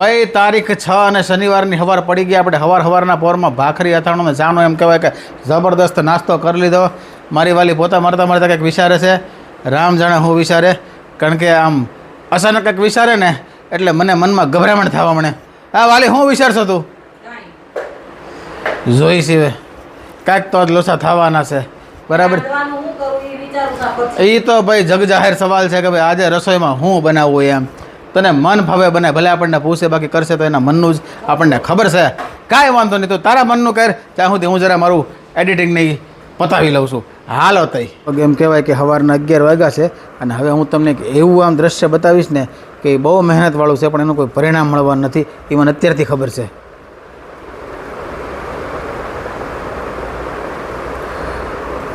ભાઈ તારીખ છ અને શનિવારની સવાર પડી ગઈ. આપણે સવાર સવારના પોરમાં ભાખરી અથાણું ચાનો એમ કહેવાય કે જબરદસ્ત નાસ્તો કરી લીધો. મારી વાલી પોતા મારતા મારતા કંઈક વિચારે છે. રામ જાણે હું વિચારે કારણ કે આમ અચાનક કંઈક વિચારે ને એટલે મને મનમાં ગભરામણ થવા મને હા વાલી હું વિચારશો તું? જોઈ હવે કાંઈક તો જ લોસા થવાના છે. બરાબર? એ તો ભાઈ જગ જાહેર સવાલ છે કે ભાઈ આજે રસોઈમાં હું બનાવવું એમ? તને મન ભાવે બને, ભલે આપણને પૂછે બાકી કરશે તો એના મનનું જ આપણને ખબર છે. કાંઈ વાંધો નહીં, તો તારા મનનું કર, ત્યાં સુધી હું જરા મારું એડિટિંગ નહીં પતાવી લઉં છું. હાલો તઈ. એમ કહેવાય કે સવારના અગિયાર વાગ્યા છે અને હવે હું તમને એવું આમ દ્રશ્ય બતાવીશ ને કે એ બહુ મહેનતવાળું છે, પણ એનું કોઈ પરિણામ મળવાનું નથી, એ મને અત્યારથી ખબર છે.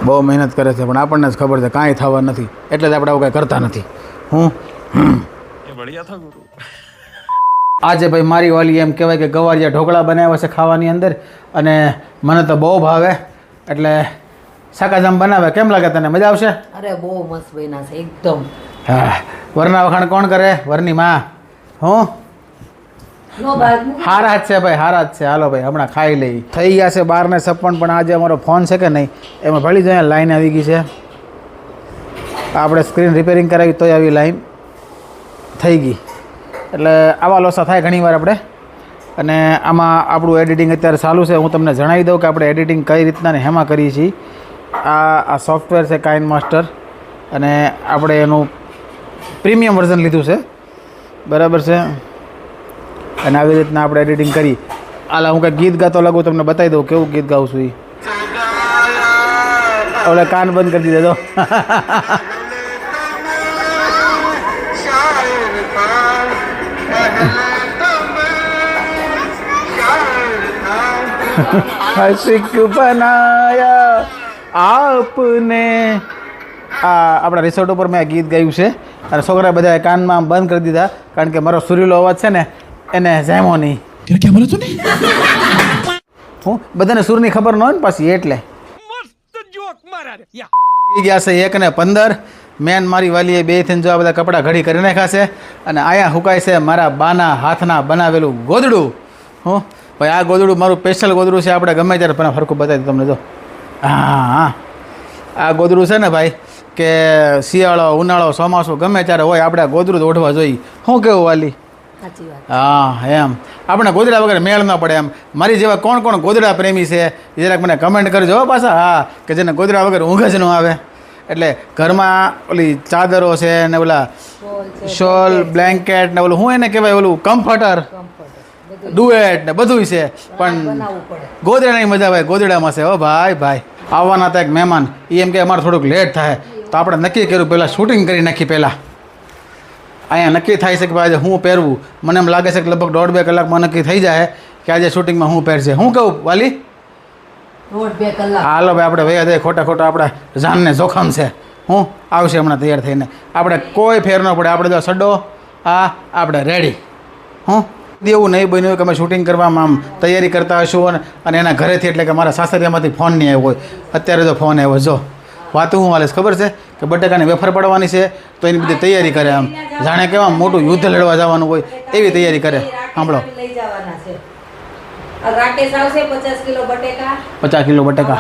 બહુ મહેનત કરે છે, પણ આપણને જ ખબર છે, કાંઈ થવા નથી, એટલે જ આપણે આવું કાંઈ કરતા નથી. હું बढ़िया था गुरु આજે ભાઈ મારી વાલી એમ કહેવાય કે ગવારિયા ઢોકળા બનાવ્યા છે ખાવાની અંદર અને મને તો બહુ ભાવે એટલે શાકાજામ બનાવે કેમ લાગે તને મજા આવશે અરે બહુ મસ્ત બન્યા છે એકદમ હા વરના વખાણ કોણ કરે વરની માં હું નો બાજુ હારા જ છે ભાઈ હારા જ છે હાલો ભાઈ હમણાં ખાઈ લઈ થઈ ગયા છે બાર ને છપ્પન પણ આજે અમારો ફોન છે કે નહીં એમાં ભળી જાય લાઈન આવી ગઈ છે આપણે સ્ક્રીન રિપેરિંગ કરાવી તોય આવી લાઈન થઈ ગઈ. એટલે આવા લોસા થાય ઘણીવાર આપણે. અને આમાં આપણું એડિટિંગ અત્યારે ચાલુ છે. હું તમને જણાવી દઉં કે આપણે એડિટિંગ કઈ રીતના ને હેમાં કરીએ છીએ. આ આ સોફ્ટવેર છે કાઇન માસ્ટર. અને આપણે એનું પ્રીમિયમ વર્ઝન લીધું છે. બરાબર છે? અને આવી રીતના આપણે એડિટિંગ કરી. આલા, હું કંઈક ગીત ગાતો લાગુ તમને બતાવી દઉં કેવું ગીત ગાઉં છું એ ઓલે કાન બંધ કરી દીધો હસિક બનાયા આપને. આ આપણા રિસોર્ટ ઉપર મેં ગીત ગાયું છે. અને છોકરા બધાએ કાનમાં બંધ કરી દીધા કારણ કે મારો સુરીલો અવાજ છે ને એને જેમો નહીં. હું? બધાને સુરની ખબર ન હોય ને પાછી એટલે. ગયા છે એક ને પંદર. મેન મારી વાલીએ બે થઈને જો આ બધા કપડાં ઘડી કરી નાખ્યા છે અને આયા હુકાય છે મારા બાના હાથના બનાવેલું ગોદડું. હું ભાઈ આ ગોદડું મારું સ્પેશિયલ ગોદડું છે આપણે ગમે ત્યારે પણ ફરકું બતાવી તમને જો. હા હા. આ ગોદડું છે ને ભાઈ કે શિયાળો ઉનાળો ચોમાસું ગમે ત્યારે હોય આપણે ગોદડું ઓઢવા જોઈએ. શું કેવું વાલી? હા એમ. આપણે ગોદડા વગર મેળ ન પડે એમ. મારી જેવા કોણ કોણ ગોદડા પ્રેમી છે જરાક મને કમેન્ટ કરજો હો પાછા. હા કે જેને ગોદડા વગર ઊંઘ જ ન આવે. એટલે ઘરમાં ઓલી ચાદરો છે ને ઓલા શોલ છે શોલ બ્લેન્કેટ ને ઓલું હું એને કહેવાય ઓલું કમ્ફર્ટર કમ્ફર્ટ બધું. ડુએટ ને બધું છે. પણ બનાવવું પડે. ગોદડાની મજા આવે ગોદડામાં છે. હો ભાઈ ભાઈ આવવાના હતા એક મહેમાન. એ એમ કે અમારે થોડુંક લેટ થાય. તો આપણે નક્કી કર્યું પહેલાં શૂટિંગ કરી નાખી પહેલાં. અહીંયા નક્કી થાય છે કે ભાઈ આજે હું પહેરવું. મને એમ લાગે છે કે લગભગ દોઢ બે કલાકમાં નક્કી થઈ જાય કે આજે શૂટિંગમાં હું પહેરશે. હું કહું વાલી? દોઢ બે કલાક હાલો ભાઈ આપણે વૈયા દે ખોટા ખોટા આપણા જાનને જોખમ છે. હું આવશે હમણાં તૈયાર થઈને. આપણે કોઈ ફેર ન પડે. આપણે જો સડો આ આપણે રેડી હું? એવું નહીં બન્યું કે અમે શૂટિંગ કરવામાં આમ તૈયારી કરતા હશું અને અને એના ઘરેથી એટલે કે મારા સાસરિયામાંથી ફોન નહીં આવ્યો હોય. અત્યારે જો ફોન આવ્યો. જો વાત હું હાલે ખબર છે કે બટાકાની વેફર પડવાની છે તો એની બધી તૈયારી કરે આમ. જાણે કેવા મોટું યુદ્ધ લડવા જવાનું હોય એવી તૈયારી કરે. સાંભળો. લઈ જવાના છે. આ પચાસ કિલો બટેકા.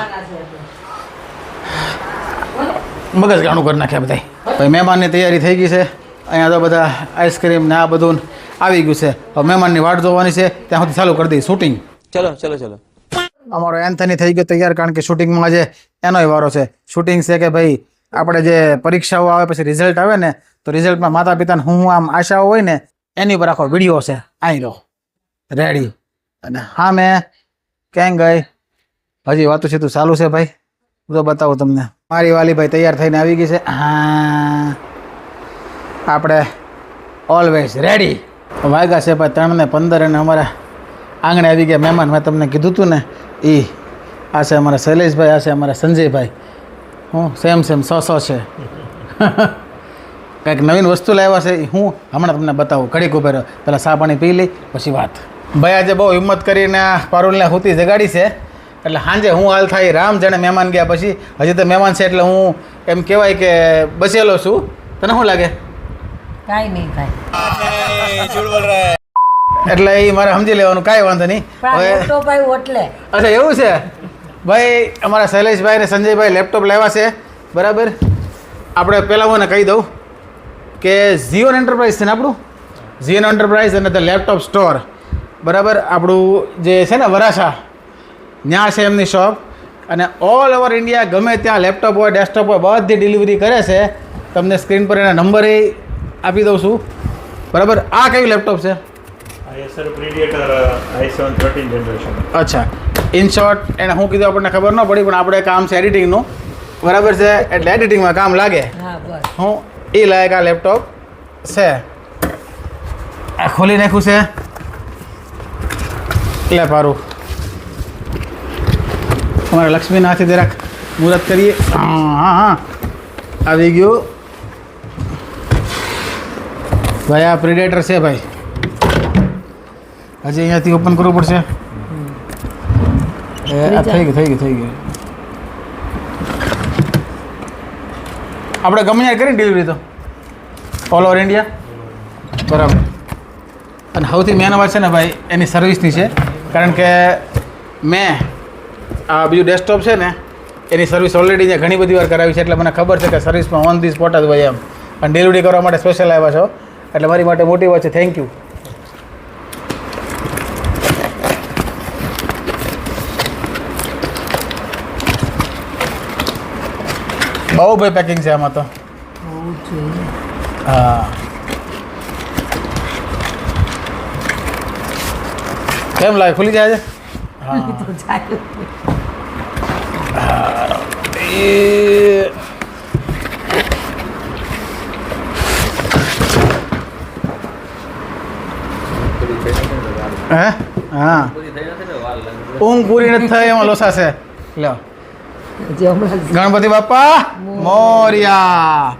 મગજ ગાણું કરી નાખ્યા બધા ભાઈ મહેમાનની તૈયારી થઈ ગઈ છે. અહીંયા તો બધા આઈસ્ક્રીમ ને આ બધું આવી ગયું છે. હવે મહેમાનની વાટ જોવાની છે. ત્યાં સુધી ચાલુ કરી દઈ શૂટિંગ ચલો ચલો ચલો. અમારો એન્થની થઈ ગયો તૈયાર કારણ કે શૂટિંગમાં જે એનોય વારો છે. શૂટિંગ છે કે ભાઈ આપણે જે પરીક્ષાઓ આવે પછી રિઝલ્ટ આવે ને તો રિઝલ્ટમાં માતા પિતાને હું આમ આશાઓ હોય ને એની ઉપર આખો વીડિયો છે. અહીં રહો. રેડી અને હા, મેં ક્યાં ગઈ. હજી વાતું તું ચાલુ છે ભાઈ. હું તો બતાવું તમને. મારી વાલી ભાઈ તૈયાર થઈને આવી ગઈ છે. હા. આપણે ઓલવેઝ રેડી વાગ્યા છે ભાઈ ત્રણ ને પંદર અને અમારા આંગણે આવી ગયા મહેમાન. મેં તમને કીધું હતું ને એ આ છે અમારા શૈલેષભાઈ, આ છે અમારા સંજયભાઈ. હું સેમ સેમ સો સો છે. કંઈક નવીન વસ્તુ લાવ્યા છે હું હમણાં તમને બતાવું. ઘડીક ઉભેરો પહેલાં સા પાણી પી લઈ પછી વાત. ભાઈ આજે બહુ હિંમત કરીને પારુલને હુતી જગાડી છે. એટલે સાંજે હું હાલ થાય રામ જાણે મહેમાન ગયા પછી. હજી તો મહેમાન છે એટલે હું એમ કહેવાય કે બચેલો છું. તને શું લાગે? કાંઈ નહીં થાય. એટલે એ મારે સમજી લેવાનું કાંઈ વાંધો નહીં. હવે એટલે. અચ્છા એવું છે? ભાઈ અમારા શૈલેષભાઈ અને સંજયભાઈ લેપટોપ લાવ્યા છે. બરાબર? આપણે પહેલાં હું કહી દઉં કે ઝીઓન એન્ટરપ્રાઇઝ છે ને આપણું? ઝીઓન એન્ટરપ્રાઇઝ અને ધ લેપટોપ સ્ટોર બરાબર? આપણું જે છે ને વરાછા ત્યાં છે એમની શોપ અને ઓલ ઓવર ઇન્ડિયા ગમે ત્યાં લેપટોપ હોય ડેસ્કટોપ હોય બધી ડિલિવરી કરે છે. તમને સ્ક્રીન પર એના નંબર એ આપી દઉં છું. બરાબર? આ કયું લેપટોપ છે? Uh, i7 13 generation. અચ્છા. ઇન શોર્ટ એને શું કીધું આપણને ખબર ન પડી પણ આપણે કામ છે એડિટિંગનું બરાબર છે? એટલે એડિટિંગમાં કામ લાગે. હું એ લાયક આ લેપટોપ છે. આ ખોલી નાખ્યું છે. લે પારું. અમારા લક્ષ્મીનાથથી જરાક મુહૂર્ત કરીએ. હા હા હા. આવી ગયું. ભાઈ આ પ્રિડેટર છે ભાઈ. હજી અહીંયાથી ઓપન કરવું પડશે. થઈ ગયું થઈ ગયું થઈ ગયું. આપણે ગમે ત્યાં કરીને ડિલિવરી તો. ઓલ ઓવર ઇન્ડિયા બરાબર. અને સૌથી મેન વાત છે ને ભાઈ એની સર્વિસની છે. કારણ કે મેં આ બીજું ડેસ્કટોપ છે ને એની સર્વિસ ઓલરેડી ત્યાં ઘણી બધી વાર કરાવી છે. એટલે મને ખબર છે કે સર્વિસમાં ઓન ધી સ્પોટ જ હોય એમ. અને ડિલિવરી કરવા માટે સ્પેશિયલ આવ્યા છો. એટલે મારી માટે મોટી વાત છે. થેન્ક યુ બહુ ભાઈ પેકિંગ છે આમાં તો. હા. કેમ લાગે ખુલી જાય છે? હે. હા? ઊંઘ પૂરી નથી થઈ એમાં લોસા છે. લ્યો. ગણપતિ બાપા મોરિયા.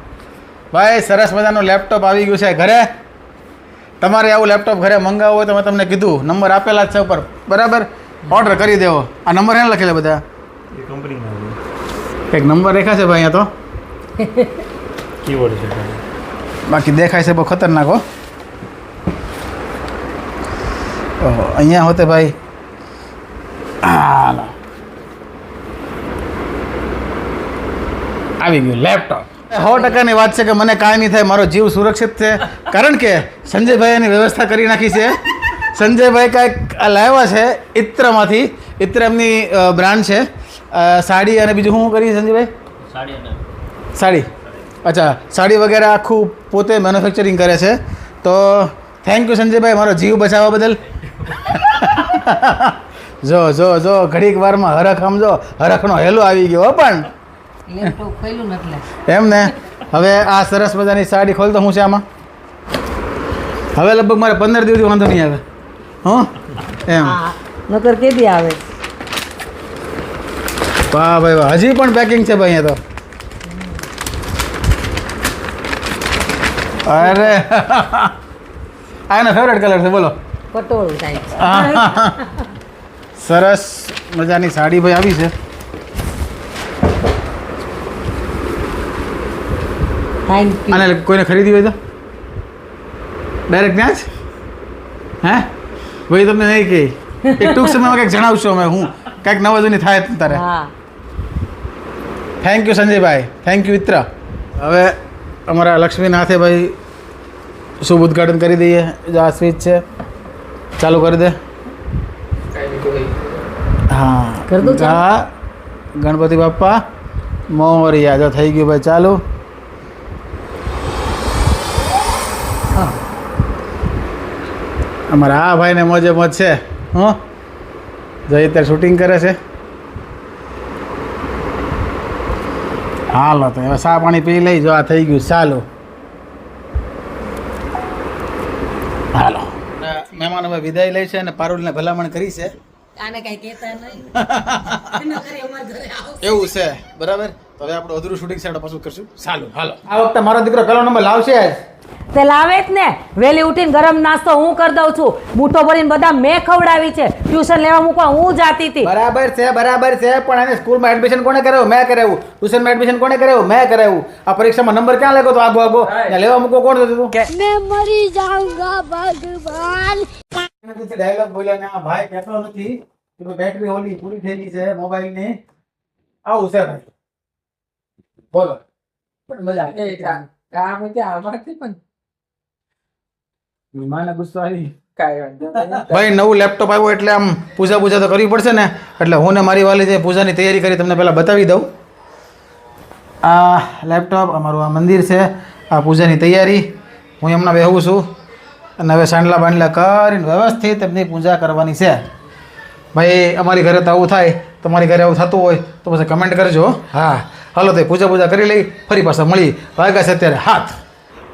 ભાઈ સરસ મજાનું લેપટોપ આવી ગયું છે. ઘરે? તમારે આવું લેપટોપ ઘરે મંગાવવું હોય તો મેં તમને કીધું. નંબર આપેલા જ છે ઉપર. બરાબર? ઓર્ડર કરી દેવો. આ નંબર એને લખેલા બધા? એ કંપનીમાં એક નંબર રેખા છે ભાઈ અહીંયા તો. કીબોર્ડ છે. બાકી દેખાય છે બહુ ખતરનાક હો. ઓહો અહીંયા હોતે ભાઈ. હાલો. આવી ગયું લેપટોપ સો ટકાની વાત છે કે મને કાંઈ નહીં થાય મારો જીવ સુરક્ષિત છે. કારણ કે સંજયભાઈ એની વ્યવસ્થા કરી નાખી છે. સંજયભાઈ કાંઈક આ લાવ્યા છે ઇત્રમાંથી ઇત્ર એમની બ્રાન્ડ છે. સાડી અને બીજું શું કરી સંજયભાઈ? સાડી અચ્છા સાડી વગેરે આખું પોતે મેન્યુફેક્ચરિંગ કરે છે. તો થેન્ક યુ સંજયભાઈ મારો જીવ બચાવવા બદલ. જો જો જો ઘડીક વારમાં હરખ સમજો હરખનો હેલો આવી ગયો હો પણ. એમ ને? હવે આ સરસ મજાની સાડી ખોલતો હું છે આમાં? હવે લગભગ મારે પંદર દિવસથી વાંધો નહીં આવે. હં? એમ. નકર કેદી આવે. વાહ ભાઈ વાહ. હજી પણ પેકિંગ છે ભાઈ અહીંયા તો. અરે. આ એનો ફેવરેટ કલર છે બોલો. પટોળું સરસ મજાની સાડી ભાઈ આવી છે. યુ અને કોઈને ખરીદી હોય તો? ડાયરેક્ટ ત્યાં જ હે? ભાઈ તમને નહીં કહી એક ટૂંક સમયમાં કંઈક જણાવશો અમે હું કંઈક નવા જૂની થાય તારે. Thank you Sanjaybhai. Thank you મિત્ર. હવે અમારા લક્ષ્મીનાથે ભાઈ શુભ ઉદ્ઘાટન કરી દઈએ. જો આ સ્વીચ છે. ચાલુ કરી દે. હા. ગણપતિ બાપ્પા મોરિયા જો થઈ ગયું ભાઈ ચાલુ હા. અમારા આ ભાઈને મોજે મોજ છે. હં? જઈ અત્યારે શૂટિંગ કરે છે. હાલો તો હવે સા પાણી પી લઈ જો આ થઈ ગયું ચાલો. હાલો. મહેમાન હવે વિદાય લઈ છે અને પારુલને ભલામણ કરી છે. આને કઈ કહેતા નહીં. નકર અમારા ઘરે આવશે. એવું છે. બરાબર? તો હવે આપણે અધૂરું શૂટિંગ છે પાછું કરશું. ચાલો હાલો. આ વખતે મારો દીકરો પહેલો નંબર લાવશે જ. તે લાવે જ ને. વહેલી ઉઠીને ગરમ નાસ્તો હું કરી દઉં છું. મૂઠો ભરીને બધા મેં ખવડાવી છે. ટ્યુશન લેવા મૂકવા હું જાતી હતી. બરાબર છે બરાબર છે પણ એને સ્કૂલમાં એડમિશન કોણે કરાવ્યું? મેં કરાવ્યું. ટ્યુશનમાં એડમિશન કોણે કરાવ્યું? મેં કરાવ્યું. આ પરીક્ષામાં નંબર ક્યાં લાગ્યો તો? આગો આગો. લેવા મૂકવો કોણ થતું હતું? મેં મરી જાઉંગા ભગવાન. ડાયલોગ બોલ્યા ને આ ભાઈ કહેતો નથી કે બેટરી ઓલી પૂરી થઈ ગઈ છે મોબાઈલની આવું છે ભાઈ. બોલો. પણ મજા આવે. માને ગુસ્સો આવી ભાઈ નવું લેપટોપ આવ્યું એટલે આમ પૂજા પૂજા તો કરવી પડશે ને? એટલે હું ને મારી વાલી જે પૂજાની તૈયારી કરી તમને પહેલાં બતાવી દઉં. આ લેપટોપ અમારું આ મંદિર છે આ પૂજાની તૈયારી. હું હમણાં બેહું છું. અને હવે સાંડલા બાંડલા કરીને વ્યવસ્થિત એમની પૂજા કરવાની છે. ભાઈ અમારી ઘરે તો આવું થાય. તમારી ઘરે આવું થતું હોય તો પછી કમેન્ટ કરજો હા. હાલો તો પૂજા પૂજા કરી લઈ ફરી પાછા મળી. વાગ્યા છે અત્યારે હાથ.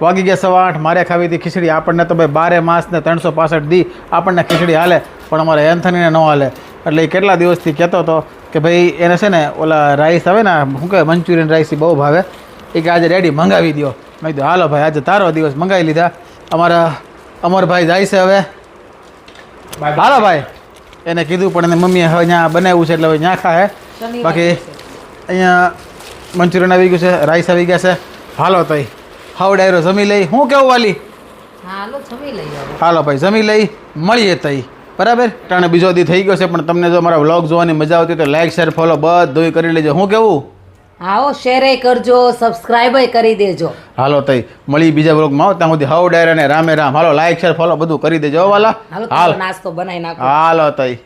વાગી ગયા સવા આઠ મારે ખાવી હતી ખીચડી. આપણને તો ભાઈ બારે માસ ને ત્રણસો પાસઠ દી આપણને ખીચડી હાલે પણ અમારે એન્થનીને ન હાલે. એટલે એ કેટલા દિવસથી કહેતો હતો કે ભાઈ એને છે ને ઓલા રાઈસ આવે ને શું કહે મંચુરિયન રાઈસ બહુ ભાવે. એ કે આજે રેડી મંગાવી દો મેં કીધું હાલો ભાઈ આજે તારો દિવસ મંગાવી લીધા. અમારા અમરભાઈ જાય છે હવે. હાલો ભાઈ. એને કીધું પણ એને મમ્મીએ હવે ત્યાં બનાવ્યું છે એટલે હવે ત્યાં ખાય બાકી અહીંયા મંચુરિયન આવી ગયું છે રાઈસ આવી ગયા છે. હાલો તઈ. હાવ ડાયરો જમી લઈ. હું કેવું વાલી? હાલો જમી લઈ હાલો ભાઈ જમી લઈ. મળીએ તઈ. બરાબર? ટાણે બીજો દી થઈ ગયો છે પણ તમને જો મારા વ્લોગ જોવાની મજા આવતી તો લાઈક શેર ફોલો બધું કરી લેજો. હું કેવું? આવો શેરે કરજો સબસ્ક્રાઈબ કરી દેજો. હાલો તઈ. મળી બીજા વ્લોગમાં આવો ત્યાં સુધી હાવ ડાયરા ને રામે રામ. હાલો લાઈક શેર ફોલો બધું કરી દેજો વાલા. હાલો હાલ. નાસ્તો બનાવી નાખો. હાલો તઈ.